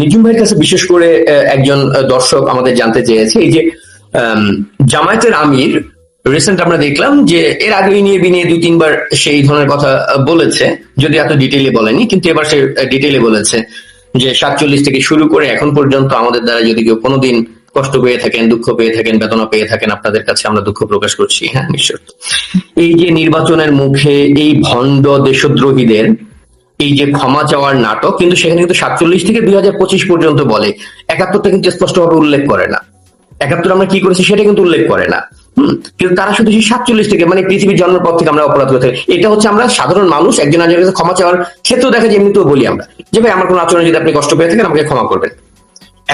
নিজুম ভাইয়ের কাছে বিশেষ করে একজন দর্শক আমাদের জানতে চেয়েছে। এই যে জামায়াতের আমির রিসেন্ট আমরা দেখলাম যে এর আগে নিয়ে বিনিয়ে দুই, তিনবার সেই ধরনের কথা বলেছে। যদি এত ডিটেইলে বলেনি, কিন্তু এবার সে ডিটেইলে বলেছে যে সাতচল্লিশ থেকে শুরু করে এখন পর্যন্ত আমাদের দ্বারা যদি কেউ কোনোদিন কষ্ট পেয়ে থাকেন, দুঃখ পেয়ে থাকেন, বেদনা পেয়ে থাকেন, আপনাদের কাছে আমরা দুঃখ প্রকাশ করছি। হ্যাঁ নিশ্চয় এই যে নির্বাচনের মুখে এই ভণ্ড দেশদ্রোহীদের এই যে ক্ষমা চাওয়ার নাটক, কিন্তু সেখানে কিন্তু সাতচল্লিশ থেকে দুই হাজার পঁচিশ পর্যন্ত বলে। একাত্তরটা কিন্তু স্পষ্টভাবে উল্লেখ করে না। একাত্তর আমরা কি করেছি সেটা কিন্তু উল্লেখ করে না। কিন্তু তারা শুধু সেই সাতচল্লিশ থেকে মানে পৃথিবীর জন্মের পর থেকে আমরা অপরাধ করে এটা হচ্ছে আমরা সাধারণ মানুষ, একজন একজনের কাছে ক্ষমা চাওয়ার ক্ষেত্রেও দেখা যায়, এমনিতেও বলি আমরা। যে ভাই, আমার কোনো আচরণে যদি আপনি কষ্ট পেয়ে থাকেন, আমাকে ক্ষমা করবেন।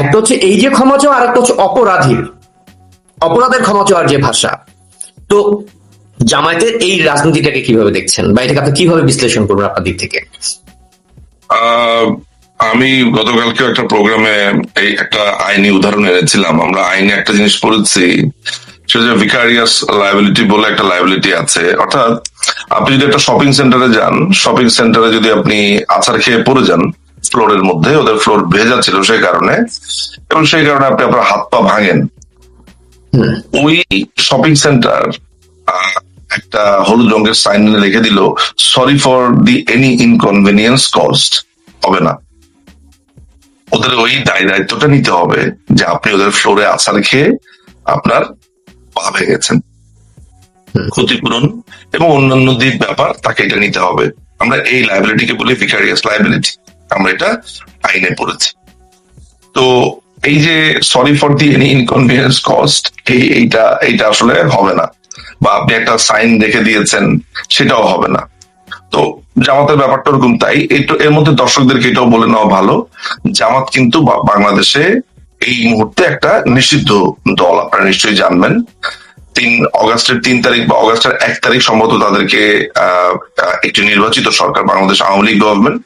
একটা হচ্ছে এই যে ক্ষমা চাওয়া, আর একটা হচ্ছে অপরাধীর অপরাধের ক্ষমা চাওয়ার যে ভাষা। তো জামায়াতের এই রাজনীতিটাকে কীভাবে দেখছেন? বা এটাকে আপনি কীভাবে বিশ্লেষণ করবেন আপনার দিক থেকে? আমি গতকালকে একটা প্রোগ্রামে এই একটা আইনি উদাহরণ এনেছিলাম। আমরা আইনে একটা জিনিস পড়েছি সেটা ভিকারিয়াস লাইবিলিটি বলে একটা লাইবিলিটি আছে। অর্থাৎ আপনি যদি একটা শপিং সেন্টারে যান শপিং সেন্টারে যদি আপনি আচার খেয়ে পড়ে যান ফ্লোরের মধ্যে ওদের ফ্লোর ভেজা ছিল সেই কারণে এবং সেই কারণে আপনি আপনার হাত পা ভাঙেন। ওই শপিং সেন্টার একটা হলুদ রঙের সাইন লিখে দিল sorry for the any inconvenience cost হবে না। ওদের ওই দায় দায়িত্বটা নিতে হবে যে আপনি ওদের ফ্লোরে আছার খেয়ে আপনার পা ভেঙেছেন হুম। ক্ষতিপূরণ এবং অন্যান্য দিক ব্যাপার তাকে এটা নিতে হবে। আমরা এই লাইবিলিটিকে বলি ভিকারিয়াস লাইবিলিটি আমরা এটা আইনে পড়েছি। তো এই যে sorry for the any inconvenience cost এই এইটা এইটা আসলে হবে না। বা আপনি একটা সাইন দেখে দিয়েছেন, সেটাও হবে না। তো জামাতের ব্যাপারটা ওরকম তাই। এর মধ্যে দর্শকদেরকে এটাও বলে নেওয়া ভালো, জামাত কিন্তু বাংলাদেশে এই মুহূর্তে একটা নিষিদ্ধ দল, আপনারা নিশ্চয়ই জানবেন। তিন অগাস্টের তিন তারিখ বা অগাস্টের এক তারিখ সম্ভবত তাদেরকে একটি নির্বাচিত সরকার, বাংলাদেশ আওয়ামী লীগ গভর্নমেন্ট।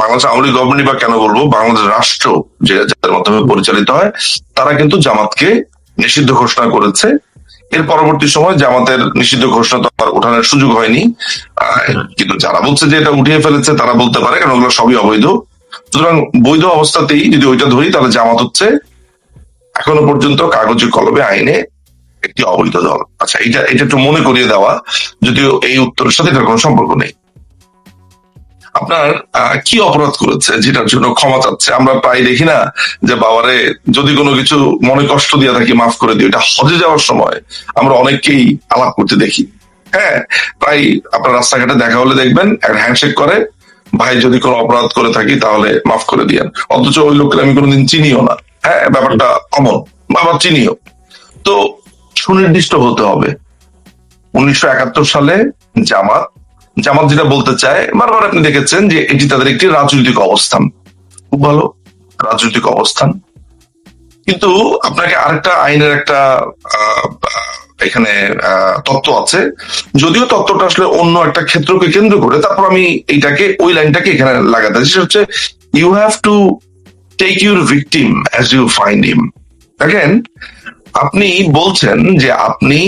বাংলাদেশ আওয়ামী লীগ গভর্নমেন্ট বা কেন বলব, বাংলাদেশ রাষ্ট্র যে, যাদের মাধ্যমে পরিচালিত হয়, তারা কিন্তু জামাতকে নিষিদ্ধ ঘোষণা করেছে। এর পরবর্তী সময় জামাতের নিষিদ্ধ ঘোষণা তো আর ওঠানোর সুযোগ হয়নি। কিন্তু যারা বলছে যে এটা উঠিয়ে ফেলেছে, তারা বলতে পারে, কারণ ওগুলো সবই অবৈধ। সুতরাং বৈধ অবস্থাতেই যদি ওইটা ধরি, তাহলে জামাত হচ্ছে এখনও পর্যন্ত কাগজে, কলমে, আইনে একটি অবৈধ দল। আচ্ছা এটা এটা একটু মনে করিয়ে দেওয়া, যদিও এই উত্তরের সাথে এটার কোনো সম্পর্ক নেই। আপনার কি অপরাধ করেছে যেটার জন্য ক্ষমা চাচ্ছে? আমরা প্রায় দেখি না যে বাবারে, যদি কোনো কিছু মনে কষ্ট দিয়ে থাকি মাফ করে দিও, এটা হজে যাওয়ার সময় আমরা অনেককেই আলাপ করতে দেখি। হ্যাঁ প্রায় আপনার রাস্তাঘাটে দেখা হলে দেখবেন একটা হ্যান্ডশেক করে, ভাই, যদি কোনো অপরাধ করে থাকি তাহলে মাফ করে দিয়েন। অথচ ওই লোককে আমি কোনোদিন চিনিও না। হ্যাঁ ব্যাপারটা কমন বাবা চিনিও। তো সুনির্দিষ্ট হতে হবে। উনিশশো একাত্তর সালে জামাত জামাত যেটা বলতে চায়, বারবার আপনি দেখেছেন যে এটি তাদের একটি রাজনৈতিক অবস্থান। খুব ভালো, রাজনৈতিক অবস্থান। কিন্তু আপনাকে আরেকটা আইনের একটা এখানে তত্ত্ব আছে। যদিও তত্ত্বটা আসলে অন্য একটা ক্ষেত্রকে কেন্দ্র করে, তারপর আমি এইটাকে, ওই লাইনটাকে এখানে লাগাতে। সেটা হচ্ছে you have to take your victim as you find him দেখেন, আপনি বলছেন যে আপনি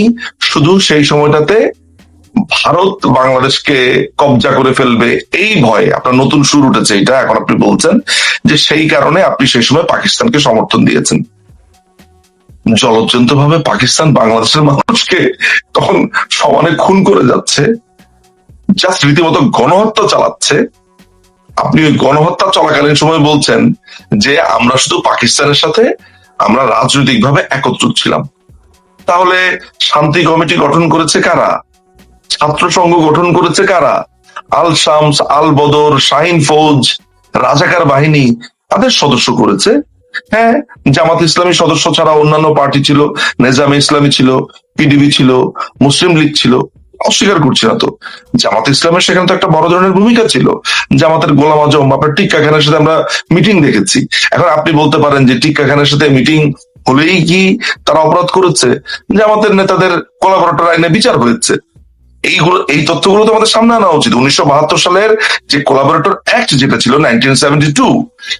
শুধু সেই সময়টাতে ভারত বাংলাদেশকে কবজা করে ফেলবে এই ভয়ে আপনার নতুন সুর উঠেছে, এটা এখন আপনি বলছেন যে সেই কারণে আপনি সেই সময় পাকিস্তানকে সমর্থন দিয়েছেন। জলজ্জন্ত ভাবে পাকিস্তান বাংলাদেশের মানুষকে তখন সমানে খুন করে যাচ্ছে জাস্ট রীতিমতো গণহত্যা চালাচ্ছে। আপনি ওই গণহত্যা চলাকালীন সময় বলছেন যে আমরা শুধু পাকিস্তানের সাথে, আমরা রাজনৈতিকভাবে একত্রিত ছিলাম। তাহলে শান্তি কমিটি গঠন করেছে কারা? ছাত্র সংঘ গঠন করেছে কারা? আল শামস, আল বদর, শাহিন ফৌজ, রাজাকার বাহিনী তাদের সদস্য করেছে। হ্যাঁ জামাত ইসলামী সদস্য ছাড়া অন্যান্য পার্টি ছিল, নেজামে ইসলামী ছিল, পিডিবি ছিল, মুসলিম লীগ ছিল, অস্বীকার করছি না তো। জামাত ইসলামের সেখানে তো একটা বড় ধরনের ভূমিকা ছিল। জামাতের গোলাম আজম আপনার টিক্কা খানের সাথে আমরা মিটিং দেখেছি। এখন আপনি বলতে পারেন যে টিক্কা খানের সাথে মিটিং হলেই কি তারা অপরাধ করেছে? জামাতের নেতাদের কোলাবরেটর আইনে বিচার হয়েছে। এইগুলো, এই তথ্যগুলো তো আমাদের সামনে আনা উচিত। উনিশশো বাহাত্তর সালের যে কোলাবরেটর অ্যাক্ট যেটা ছিল নাইনটিন সেভেন্টি টু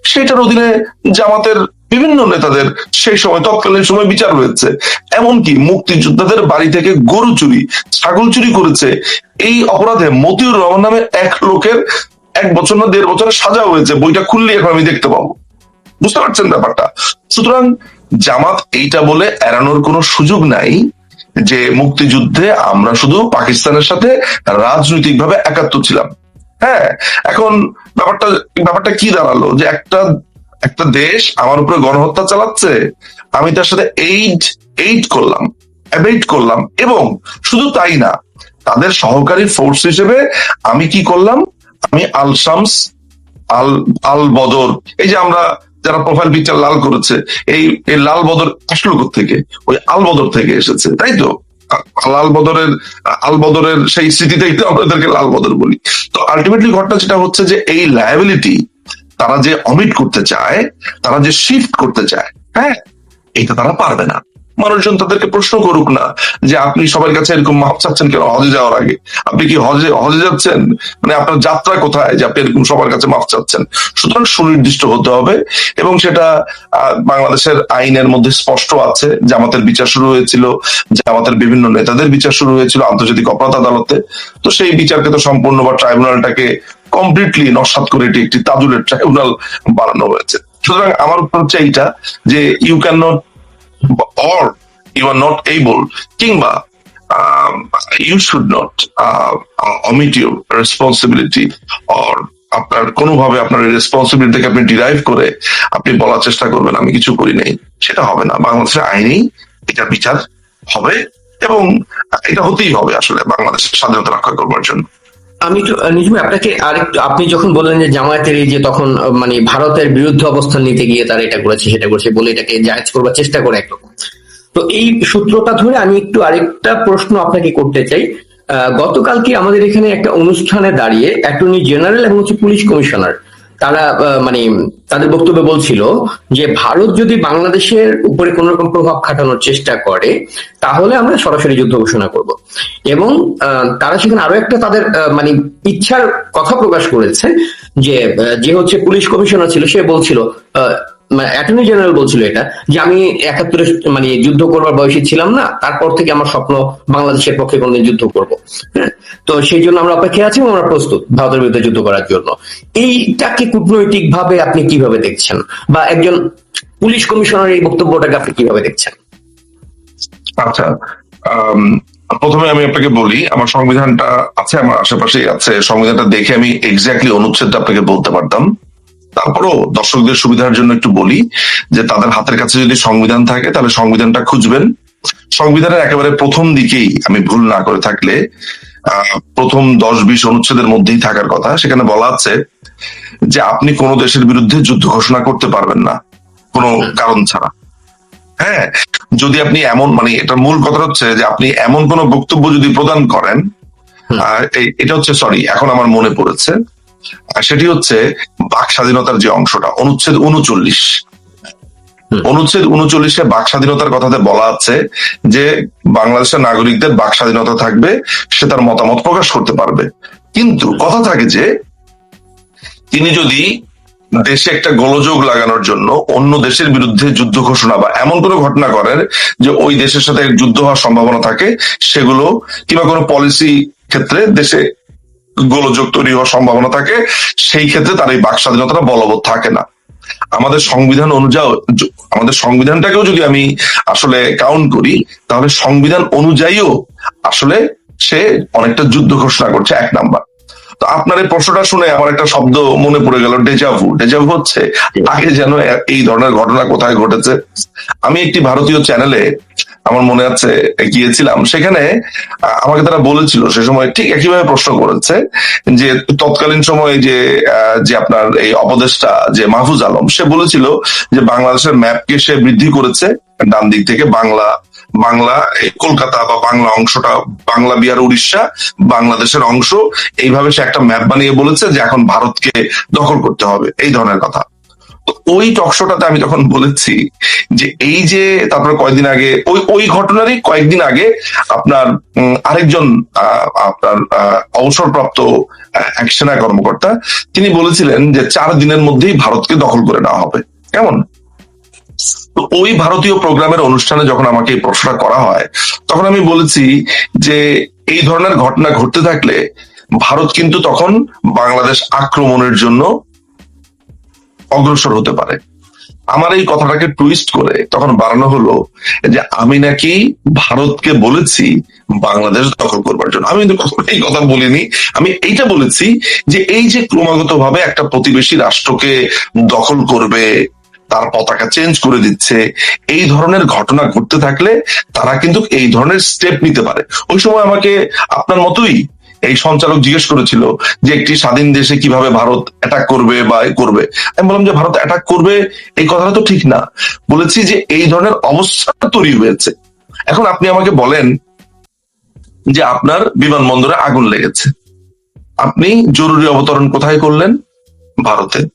সেটার অধীনে জামাতের বিভিন্ন নেতাদের সেই সময়, তৎকালীন সময় বিচার হয়েছে। এমনকি মুক্তিযোদ্ধাদের বাড়ি থেকে গরু চুরি, ছাগল চুরি করেছে। এই অপরাধে মতিউর রহমান নামে এক লোকের এক বছর না দেড় বছরের সাজা হয়েছে। বইটা খুললে এখন আমি দেখতে পাবো। বুঝতে পারছেন ব্যাপারটা? সুতরাং জামাত এইটা বলে এড়ানোর কোনো সুযোগ নাই। যে মুক্তিযুদ্ধে আমরা শুধু পাকিস্তানের সাথে রাজনৈতিকভাবে একাত্ম ছিলাম। হ্যাঁ এখন ব্যাপারটা ব্যাপারটা কি দাঁড়াল? যে একটা একটা দেশ আমার উপরে গণহত্যা চালাচ্ছে, আমি তার সাথে এইড এইড করলাম অ্যাবেট করলাম এবং শুধু তাই না, তাদের সহকারী ফোর্স হিসেবে আমি কি করলাম? আমি আল শামস আল আল বদর এই যে আমরা যারা প্রোফাইল পিকচার লাল করেছে, এই লাল বদর আসলো থেকে ওই আল বদর থেকে এসেছে, তাই তো? লাল বদরের, আল বদরের সেই স্মৃতিতেই তো আমাদেরকে লাল বদর বলি। তো আলটিমেটলি ঘটনা যেটা হচ্ছে যে এই লায়াবিলিটি তারা যে অমিট করতে চায়, তারা যে শিফট করতে চায় হ্যাঁ এটা তারা পারবে না। মানুষজন তাদেরকে প্রশ্ন করুক না যে আপনি সবার কাছে এরকম মাপ চাচ্ছেন কেন? হজে যাওয়ার আগে। আপনি কি হজে হজে যাচ্ছেন? মানে আপনার যাত্রা কোথায় যে আপনি এরকম সবার কাছে মাপ চাচ্ছেন? সুতরাং সুনির্দিষ্ট হতে হবে এবং সেটা বাংলাদেশের আইনের মধ্যে স্পষ্ট আছে। জামাতের বিচার শুরু হয়েছিল, জামাতের বিভিন্ন নেতাদের বিচার শুরু হয়েছিল আন্তর্জাতিক অপরাধ আদালতে। তো সেই বিচারকে তো সম্পূর্ণ বা ট্রাইব্যুনালটাকে কমপ্লিটলি নস্বাত করে এটি একটি তাজুলের ট্রাইব্যুনাল বানানো হয়েছে। সুতরাং আমার হচ্ছে এইটা, যে you can not or you are not able কিংবা um, you should not uh, omit your responsibility or আপনার কোনোভাবে আপনার রেসপন্সিবিলিটি থেকে আপনি ডিরাইভ করে আপনি বলার চেষ্টা করবেন আমি কিছু করি নাই। সেটা হবে না। বাংলাদেশের আইনেই এটা বিচার হবে এবং এটা হতেই হবে আসলে বাংলাদেশের স্বাধীনতা রক্ষা করবার জন্য। আমি আহ, আপনাকে আর আপনাকে আরেকটু আপনি যখন বললেন যে জামায়াতের এই যে তখন মানে ভারতের বিরুদ্ধে অবস্থান নিতে গিয়ে তারা এটা করেছে সেটা করেছে বলে এটাকে জায়েজ করবার চেষ্টা করে একরকম। তো এই সূত্রটা ধরে আমি একটু আরেকটা প্রশ্ন আপনাকে করতে চাই। গতকালকে আমাদের এখানে একটা অনুষ্ঠানে দাঁড়িয়ে অ্যাটর্নি জেনারেল এবং হচ্ছে পুলিশ কমিশনার তারা মানে তাদের বক্তব্যে বলছিল যে ভারত যদি বাংলাদেশের উপরে কোন রকম প্রভাব খাটানোর চেষ্টা করে, তাহলে আমরা সরাসরি যুদ্ধ ঘোষণা করব। এবং তারা সেখানে আরও একটা তাদের মানে ইচ্ছার কথা প্রকাশ করেছে যে যে হচ্ছে পুলিশ কমিশনার ছিল, সে বলছিল অ্যাটর্নি জেনারেল বলছিল এটা, যে আমি একাত্তরে মানে যুদ্ধ করবার বয়সে ছিলাম না, তারপর থেকে আমার স্বপ্ন বাংলাদেশের পক্ষে কোনদিন যুদ্ধ করব। হ্যাঁ? তো সেই জন্য আমরা অপেক্ষায় আছি আমরা প্রস্তুত ভারতের বিরুদ্ধে যুদ্ধ করার জন্য। এইটাকে কূটনৈতিক ভাবে আপনি কীভাবে দেখছেন? বা একজন পুলিশ কমিশনার এই বক্তব্যটাকে আপনি কীভাবে দেখছেন? আচ্ছা প্রথমে আমি আপনাকে বলি, আমার সংবিধানটা আছে, আমার আশেপাশেই আছে। সংবিধানটা দেখে আমি এক্স্যাক্টলি অনুচ্ছেদটা আপনাকে বলতে পারতাম। তারপরও দর্শকদের সুবিধার জন্য একটু বলি যে তাদের হাতের কাছে যদি সংবিধান থাকে তাহলে সংবিধানটা খুঁজবেন। সংবিধানের একেবারে প্রথম দিকেই আমি ভুল না করে থাকলে প্রথম দশ বিশ অনুচ্ছেদের মধ্যেই থাকার কথা। সেখানে বলা আছে যে আপনি কোন দেশের বিরুদ্ধে যুদ্ধ ঘোষণা করতে পারবেন না কোনো কারণ ছাড়া। হ্যাঁ যদি আপনি এমন মানে এটার মূল কথা হচ্ছে যে আপনি এমন কোন বক্তব্য যদি প্রদান করেন। এটা হচ্ছে সরি এখন আমার মনে পড়েছে। আর সেটি হচ্ছে বাক স্বাধীনতার যে অংশটা, অনুচ্ছেদ উনচল্লিশ। অনুচ্ছেদ উনচল্লিশে বাক স্বাধীনতার কথাতে বলা আছে যে বাংলাদেশের নাগরিকদের বাক স্বাধীনতা থাকবে, সে তার মতামত প্রকাশ করতে পারবে। কিন্তু কথা থাকে যে, তিনি যদি দেশে একটা গোলযোগ লাগানোর জন্য অন্য দেশের বিরুদ্ধে যুদ্ধ ঘোষণা বা এমন কোনো ঘটনা করেন যে ওই দেশের সাথে যুদ্ধ হওয়ার সম্ভাবনা থাকে, সেগুলো কিংবা কোনো পলিসি ক্ষেত্রে দেশে গোলযোগ তৈরি হওয়ার সম্ভাবনা থাকে, সেই ক্ষেত্রে তার এই বাক স্বাধীনতাটা বলবৎ থাকে না। আমাদের সংবিধান অনুযায়ী, আমাদের সংবিধানটাকেও যদি আমি আসলে কাউন্ট করি, তাহলে সংবিধান অনুযায়ীও আসলে সে অনেকটা যুদ্ধ ঘোষণা করছে এক নাম্বার। তো আপনার এই প্রশ্নটা শুনে আমার একটা শব্দ মনে পড়ে গেল ডেজাভু ডেজাভু হচ্ছে, আগে যেন এই ধরনের ঘটনা কোথায় ঘটেছে? আমি একটি ভারতীয় চ্যানেলে আমার মনে আছে গিয়েছিলাম সেখানে আমাকে তারা বলেছিল সে সময় ঠিক একইভাবে প্রশ্ন করেছে যে, তৎকালীন সময়ে যে যে আপনার এই অপদেষ্টা, যে মাহফুজ আলম, সে বলেছিল যে বাংলাদেশের ম্যাপকে সে বৃদ্ধি করেছে ডান দিক থেকে বাংলা বাংলা কলকাতা বা বাংলা অংশটা, বাংলা বিহার, উড়িষ্যা, বাংলাদেশের অংশ। এইভাবে সে একটা ম্যাপ বানিয়ে বলেছে যে এখন ভারতকে দখল করতে হবে। এই ধরনের কথা। ওই টকশোটাতে আমি তখন বলেছি যে এই যে তারপরে কয়েকদিন আগে ওই ওই ঘটনারই কয়েকদিন আগে আপনার আরেকজন আপনার অবসরপ্রাপ্ত আহ, এক সেনা কর্মকর্তা তিনি বলেছিলেন যে চার দিনের মধ্যেই ভারতকে দখল করে নেওয়া হবে। কেমন? তো ওই ভারতীয় প্রোগ্রামের অনুষ্ঠানে যখন আমাকে এই প্রশ্নটা করা হয় তখন আমি বলেছি যে এই ধরনের ঘটনা ঘটতে থাকলে ভারত কিন্তু তখন বাংলাদেশ আক্রমণের জন্য অগ্রসর হতে পারে। আমার এই কথাটাকে টুইস্ট করে তখন বাড়ানো হলো যে আমি নাকি ভারতকে বলেছি বাংলাদেশ দখল করবার জন্য। আমি কিন্তু এই কথা বলিনি। আমি এইটা বলেছি যে এই যে ক্রমাগত ভাবে একটা প্রতিবেশী রাষ্ট্রকে দখল করবে, তার পতাকা চেঞ্জ করে দিচ্ছে, এই ধরনের ঘটনা ঘটতে থাকলে তারা কিন্তু এই ধরনের স্টেপ নিতে পারে। ওই সময় আমাকে আপনার মতোই এই সঞ্চালক জিজ্ঞেস করেছিল যে একটি স্বাধীন দেশে কীভাবে ভারত অ্যাটাক করবে বা করবে। আমি বললাম যে, ভারত অ্যাটাক করবে? এই কথাটা তো ঠিক না। বলেছি যে, এই ধরনের অবস্থা তৈরি হয়েছে। এখন আপনি আমাকে বলেন যে, আপনার বিমানবন্দরে আগুন লেগেছে। আপনি জরুরি অবতরণ কোথায় করলেন? ভারতে।